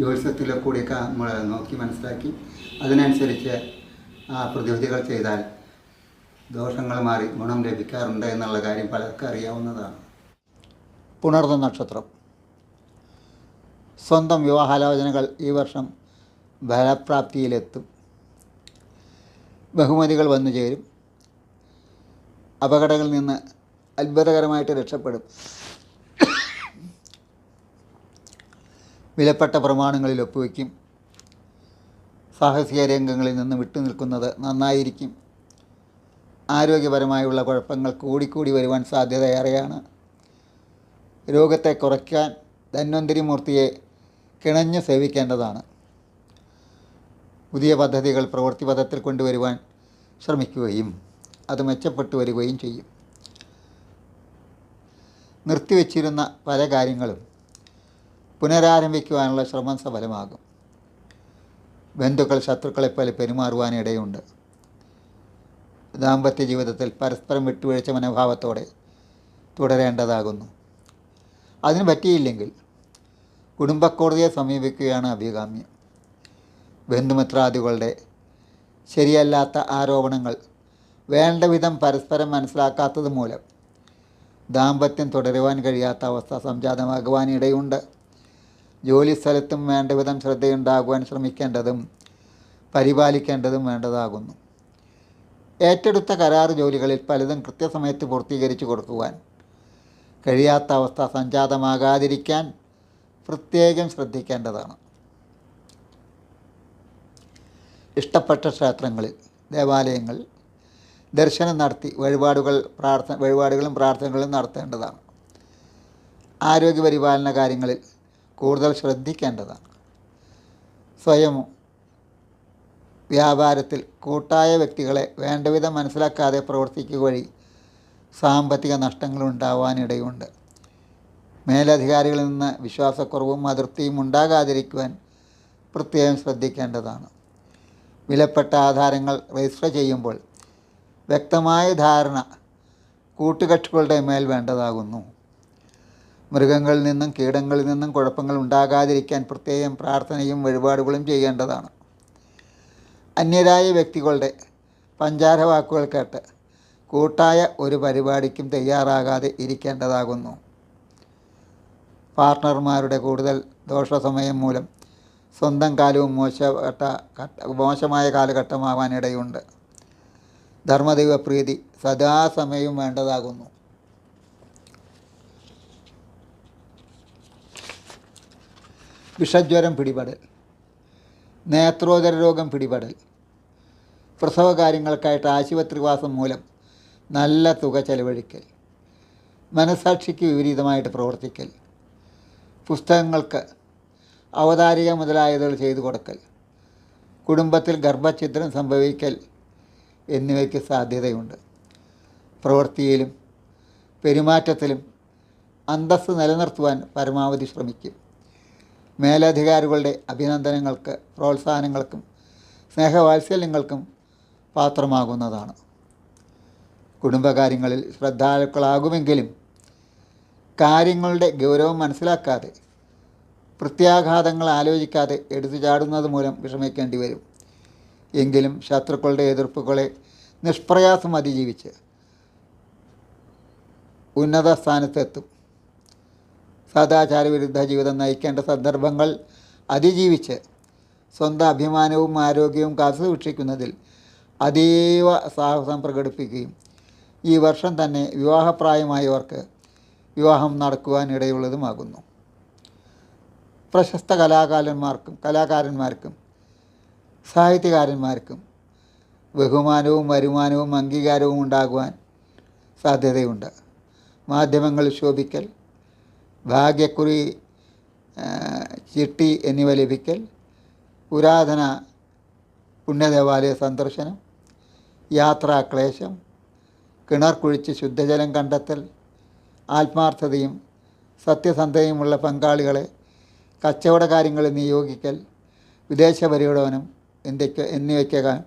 ജ്യോതിഷത്തിലെ കൂടിയൊക്കെ നമ്മൾ നോക്കി മനസ്സിലാക്കി. അതിനനുസരിച്ച് ആ പ്രതിവിധികൾ ചെയ്താൽ ദോഷങ്ങൾ മാറി ഗുണം ലഭിക്കാറുണ്ട് എന്നുള്ള കാര്യം പലർക്കും അറിയാവുന്നതാണ്. പുണർന്ന നക്ഷത്രം. സ്വന്തം വിവാഹാലോചനകൾ ഈ വർഷം ഫലപ്രാപ്തിയിലെത്തും. ബഹുമതികൾ വന്നു ചേരും. അപകടങ്ങളിൽ നിന്ന് അത്ഭുതകരമായിട്ട് രക്ഷപ്പെടും. വിലപ്പെട്ട പ്രമാണങ്ങളിൽ ഒപ്പുവെക്കും. സാഹസിക രംഗങ്ങളിൽ നിന്ന് വിട്ടുനിൽക്കുന്നത് നന്നായിരിക്കും. ആരോഗ്യപരമായുള്ള കുഴപ്പങ്ങൾ കൂടിക്കൂടി വരുവാൻ സാധ്യതയേറെയാണ്. രോഗത്തെ കുറയ്ക്കാൻ ധന്വന്തരി മൂർത്തിയെ കിണഞ്ഞു സേവിക്കേണ്ടതാണ്. പുതിയ പദ്ധതികൾ പ്രവൃത്തിപഥത്തിൽ കൊണ്ടുവരുവാൻ ശ്രമിക്കുകയും അത് മെച്ചപ്പെട്ടു വരികയും ചെയ്യും. നിർത്തിവെച്ചിരുന്ന പല കാര്യങ്ങളും പുനരാരംഭിക്കുവാനുള്ള ശ്രമം സഫലമാകും. ബന്ധുക്കൾ ശത്രുക്കളെപ്പോലെ പെരുമാറുവാനിടയുണ്ട്. ദാമ്പത്യ ജീവിതത്തിൽ പരസ്പരം വിട്ടുവീഴ്ച മനോഭാവത്തോടെ തുടരേണ്ടതാകുന്നു. അതിന് പറ്റിയില്ലെങ്കിൽ കുടുംബക്കോടതിയെ സമീപിക്കുകയാണ് അഭികാമ്യം. ബന്ധുമിത്രാദികളുടെ ശരിയല്ലാത്ത ആരോപണങ്ങൾ വേണ്ട വിധം പരസ്പരം മനസ്സിലാക്കാത്തത് മൂലം ദാമ്പത്യം തുടരുവാൻ കഴിയാത്ത അവസ്ഥ സംജാതമാകുവാൻ ഇടയുണ്ട് ജോലിസ്ഥലത്തും വേണ്ടവിധം ശ്രദ്ധയുണ്ടാകുവാൻ ശ്രമിക്കേണ്ടതും പരിപാലിക്കേണ്ടതും വേണ്ടതാകുന്നു. ഏറ്റെടുത്ത കരാർ ജോലികളിൽ പലതും കൃത്യസമയത്ത് പൂർത്തീകരിച്ചു കൊടുക്കുവാൻ കഴിയാത്ത അവസ്ഥ സംജാതമാകാതിരിക്കാൻ പ്രത്യേകം ശ്രദ്ധിക്കേണ്ടതാണ്. ഇഷ്ടപ്പെട്ട ക്ഷേത്രങ്ങളിൽ ദേവാലയങ്ങൾ ദർശനം നടത്തി വഴിപാടുകൾ പ്രാർത്ഥന വഴിപാടുകളും പ്രാർത്ഥനകളും നടത്തേണ്ടതാണ്. ആരോഗ്യപരിപാലന കാര്യങ്ങളിൽ കൂടുതൽ ശ്രദ്ധിക്കേണ്ടതാണ്. സ്വയം വ്യാപാരത്തിൽ കൂട്ടായ വ്യക്തികളെ വേണ്ടവിധം മനസ്സിലാക്കാതെ പ്രവർത്തിക്കുക വഴി സാമ്പത്തിക നഷ്ടങ്ങൾ ഉണ്ടാവാനിടയുണ്ട്. മേലധികാരികളിൽ നിന്ന് വിശ്വാസക്കുറവും അതിർത്തിയും ഉണ്ടാകാതിരിക്കുവാൻ പ്രത്യേകം ശ്രദ്ധിക്കേണ്ടതാണ്. വിലപ്പെട്ട ആധാരങ്ങൾ രജിസ്റ്റർ ചെയ്യുമ്പോൾ വ്യക്തമായ ധാരണ കൂട്ടുകക്ഷികളുടെ മേൽ വേണ്ടതാകുന്നു. മൃഗങ്ങളിൽ നിന്നും കീടങ്ങളിൽ നിന്നും കുഴപ്പങ്ങൾ ഉണ്ടാകാതിരിക്കാൻ പ്രത്യേകം പ്രാർത്ഥനയും വഴിപാടുകളും ചെയ്യേണ്ടതാണ്. അന്യരായ വ്യക്തികളുടെ പഞ്ചാര വാക്കുകൾ കേട്ട് കൂട്ടായ ഒരു പരിപാടിക്കും തയ്യാറാകാതെ ഇരിക്കേണ്ടതാകുന്നു. പാർട്ണർമാരുടെ കൂടുതൽ ദോഷസമയം മൂലം സ്വന്തം കാലവും മോശപ്പെട്ട മോശമായ കാലഘട്ടമാവാനിടയുണ്ട്. ധർമ്മദൈവപ്രീതി സദാസമയവും വേണ്ടതാകുന്നു. വിഷജ്വരം പിടിപെടൽ നേത്രോദര രോഗം പിടിപെടൽ പ്രസവ കാര്യങ്ങൾക്കായിട്ട് ആശുപത്രിവാസം മൂലം നല്ല തുക ചെലവഴിക്കൽ മനസാക്ഷിക്ക് വിപരീതമായിട്ട് പ്രവർത്തിക്കൽ പുസ്തകങ്ങൾക്ക് അവതാരിക മുതലായതുകൾ ചെയ്തു കൊടുക്കൽ കുടുംബത്തിൽ ഗർഭഛിദ്രം സംഭവിക്കൽ എന്നിവയ്ക്ക് സാധ്യതയുണ്ട്. പ്രവൃത്തിയിലും പെരുമാറ്റത്തിലും അന്തസ്സ് നിലനിർത്തുവാൻ പരമാവധി ശ്രമിക്കും. മേലധികാരികളുടെ അഭിനന്ദനങ്ങൾക്ക് പ്രോത്സാഹനങ്ങൾക്കും സ്നേഹവാത്സല്യങ്ങൾക്കും പാത്രമാകുന്നതാണ്. കുടുംബകാര്യങ്ങളിൽ ശ്രദ്ധാലുക്കളാകുമെങ്കിലും കാര്യങ്ങളുടെ ഗൗരവം മനസ്സിലാക്കാതെ പ്രത്യാഘാതങ്ങൾ ആലോചിക്കാതെ എടുത്തു ചാടുന്നത് മൂലം വിഷമിക്കേണ്ടി വരും. എങ്കിലും ശത്രുക്കളുടെ എതിർപ്പുകളെ നിഷ്പ്രയാസം അതിജീവിച്ച് ഉന്നത സ്ഥാനത്തെത്തും സദാചാരവിരുദ്ധ ജീവിതം നയിക്കേണ്ട സന്ദർഭങ്ങൾ അതിജീവിച്ച് സ്വന്തം അഭിമാനവും ആരോഗ്യവും കാത്തുസൂക്ഷിക്കുന്നതിൽ അതീവ സാഹസം പ്രകടിപ്പിക്കുകയും ഈ വർഷം തന്നെ വിവാഹപ്രായമായവർക്ക് വിവാഹം നടക്കുവാനിടയുള്ളതുമാകുന്നു പ്രശസ്ത കലാകാരന്മാർക്കും കലാകാരന്മാർക്കും സാഹിത്യകാരന്മാർക്കും ബഹുമാനവും വരുമാനവും അംഗീകാരവും ഉണ്ടാകുവാൻ സാധ്യതയുണ്ട്. മാധ്യമങ്ങൾ ശോഭിക്കൽ ഭാഗ്യക്കുറി ചിട്ടി എന്നിവ ലഭിക്കൽ പുരാതന പുണ്യദേവാലയ സന്ദർശനം യാത്രാക്ലേശം കിണർ കുഴിച്ച് ശുദ്ധജലം കണ്ടെത്തൽ ആത്മാർത്ഥതയും സത്യസന്ധതയുമുള്ള പങ്കാളികളെ കച്ചവട കാര്യങ്ങളിൽ നിയോഗിക്കൽ വിദേശ പര്യടനം എന്തൊക്കെ എന്നിവയ്ക്ക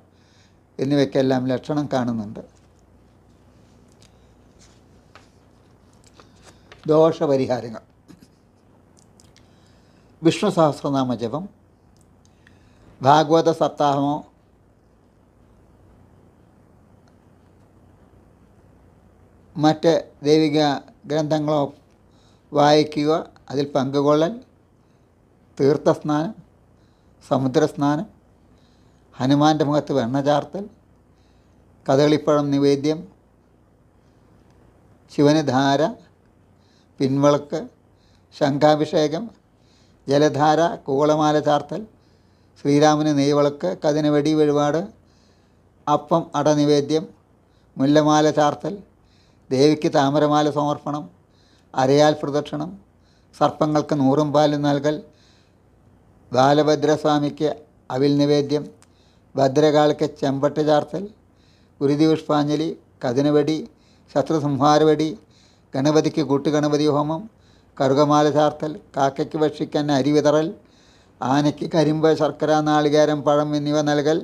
എന്നിവയ്ക്കെല്ലാം ലക്ഷണം കാണുന്നുണ്ട്. ദോഷപരിഹാരങ്ങൾ. വിഷ്ണു സഹസ്രനാമ ജപം ഭാഗവത സപ്താഹമോ മറ്റ് ദൈവിക ഗ്രന്ഥങ്ങളോ വായിക്കുക അതിൽ പങ്കുകൊള്ളൽ തീർത്ഥസ്നാനം സമുദ്രസ്നാനം ഹനുമാന്റെ മുഖത്ത് വെണ്ണ ചാർത്തൽ കഥകളിപ്പഴം നിവേദ്യം ശിവന് ധാര പിൻവിളക്ക് ശംഖാഭിഷേകം ജലധാര കൂളമാല ചാർത്തൽ ശ്രീരാമന് നെയ്വിളക്ക് കതിന് വെടി വഴിപാട് അപ്പം അടനിവേദ്യം മുല്ലമാല ചാർത്തൽ ദേവിക്ക് താമരമാല സമർപ്പണം അരയാൽ പ്രദക്ഷിണം സർപ്പങ്ങൾക്ക് നൂറും പാലും നൽകൽ ബാലഭദ്രസ്വാമിക്ക് അവിൽ നിവേദ്യം ഭദ്രകാളിക്ക് ചെമ്പട്ട് ചാർത്തൽ ഗുരുതി പുഷ്പാഞ്ജലി കതിനവെടി ശത്രുസംഹാരവെടി ഗണപതിക്ക് കൂട്ടുഗണപതി ഹോമം കറുകമാല ചാർത്തൽ കാക്കയ്ക്ക് ഭക്ഷിക്കാൻ അരി വിതറൽ ആനയ്ക്ക് കരിമ്പ് ശർക്കര നാളികേരം പഴം എന്നിവ നൽകൽ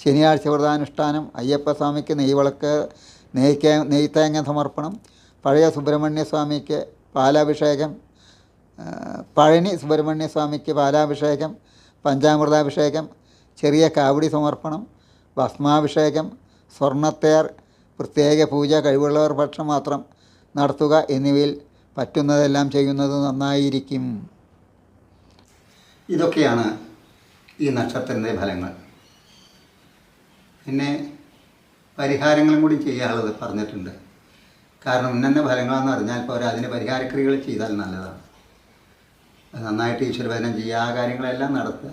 ശനിയാഴ്ച വ്രതാനുഷ്ഠാനം അയ്യപ്പസ്വാമിക്ക് നെയ്വിളക്ക് നെയ്ക്ക നെയ്ത്തേങ്ങ സമർപ്പണം പഴയ സുബ്രഹ്മണ്യസ്വാമിക്ക് പാലാഭിഷേകം പഴനി സുബ്രഹ്മണ്യസ്വാമിക്ക് പാലാഭിഷേകം പഞ്ചാമൃതാഭിഷേകം ചെറിയ കാവടി സമർപ്പണം ഭസ്മാഭിഷേകം സ്വർണത്തേർ പ്രത്യേക പൂജ കഴിവുള്ളവർ പക്ഷം മാത്രം നടത്തുക എന്നിവയിൽ പറ്റുന്നതെല്ലാം ചെയ്യുന്നത് നന്നായിരിക്കും. ഇതൊക്കെയാണ് ഈ നക്ഷത്രത്തിന്റെ ഫലങ്ങൾ. പിന്നെ പരിഹാരങ്ങളും കൂടി ചെയ്യാനുള്ളത് പറഞ്ഞിട്ടുണ്ട്. കാരണം ഇന്നന്ന ഫലങ്ങളെന്ന് അറിഞ്ഞാൽ പോരാ അതിന് പരിഹാരക്രിയകൾ ചെയ്താൽ നല്ലതാണ്. നന്നായിട്ട് ഈശ്വരഭജനം ചെയ്യുക ആ കാര്യങ്ങളെല്ലാം നടത്തുക.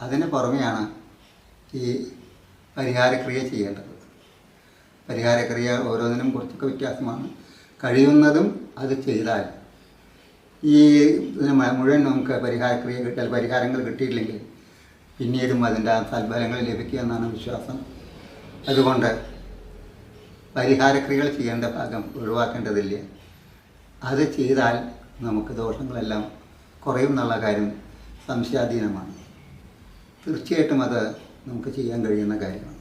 അതിന് പുറമെയാണ് ഈ പരിഹാരക്രിയ ചെയ്യേണ്ടത്. പരിഹാരക്രിയ ഓരോന്നിനും കുറച്ചൊക്കെ വ്യത്യാസമാണ്. കഴിയുന്നതും അത് ചെയ്താൽ ഈ മുഴുവൻ നമുക്ക് പരിഹാരക്രിയ കിട്ടിയാൽ പരിഹാരങ്ങൾ കിട്ടിയില്ലെങ്കിൽ പിന്നീടും അതിന്റെ ആ ലഭിക്കുക എന്നാണ് വിശ്വാസം. അതുകൊണ്ട് പരിഹാരക്രിയകൾ ചെയ്യേണ്ട ഭാഗം ഒഴിവാക്കേണ്ടതില്ല. അത് ചെയ്താൽ നമുക്ക് ദോഷങ്ങളെല്ലാം കുറയും എന്നുള്ള കാര്യം സംശയാധീനമാണ്. തീർച്ചയായിട്ടും അത് നമുക്ക് ചെയ്യാൻ കഴിയുന്ന കാര്യമാണ്.